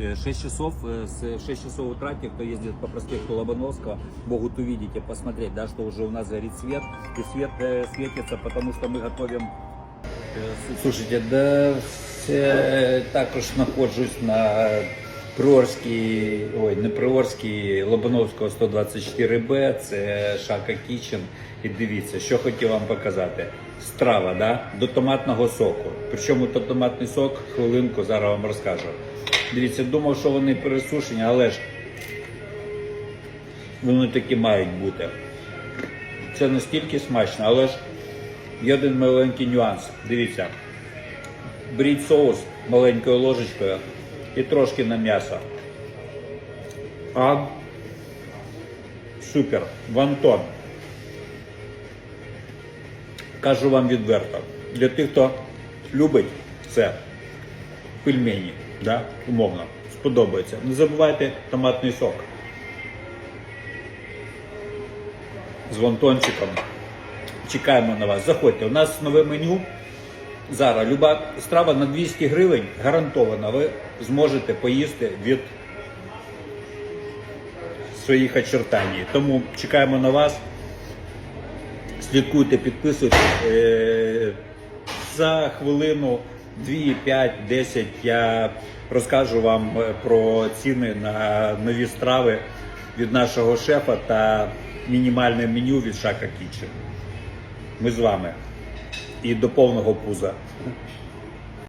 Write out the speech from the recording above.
Э, 6 часов, э, с 6 часов утра, те, кто ездит по проспекту Лобановского, могут увидеть и посмотреть, да, что уже у нас горит свет, и свет э, светится, потому что мы готовим... Э, Слушайте, да, все, також знаходжусь на Приорській, ой, не Приорській, Лобановського 124Б, це Шака Кічен. І дивіться, що хотів вам показати. Страва, да? до томатного соку. Причому то томатний сок, хвилинку, зараз вам розкажу. Дивіться, думав, що вони пересушені, але ж вони такі мають бути. Це настільки смачно, але ж є один маленький нюанс. Дивіться. Беріть соус маленькою ложечкою і трошки на м'ясо. А супер, вантон. Кажу вам відверто. Для тих, хто любить це пельмені, да, умовно, сподобається. Не забувайте томатний сок. З вантончиком. Чекаємо на вас. Заходьте. У нас нове меню. Зараз люба страва на 200 гривень гарантована. Ви зможете поїсти від своїх очертань. Тому чекаємо на вас. Слідкуйте, підписуйтесь. Е, За хвилину, 2, 5, 10 я розкажу вам е, про ціни на нові страви від нашого шефа та мінімальне меню від Шака Кічен. Ми з вами. І до повного пуза.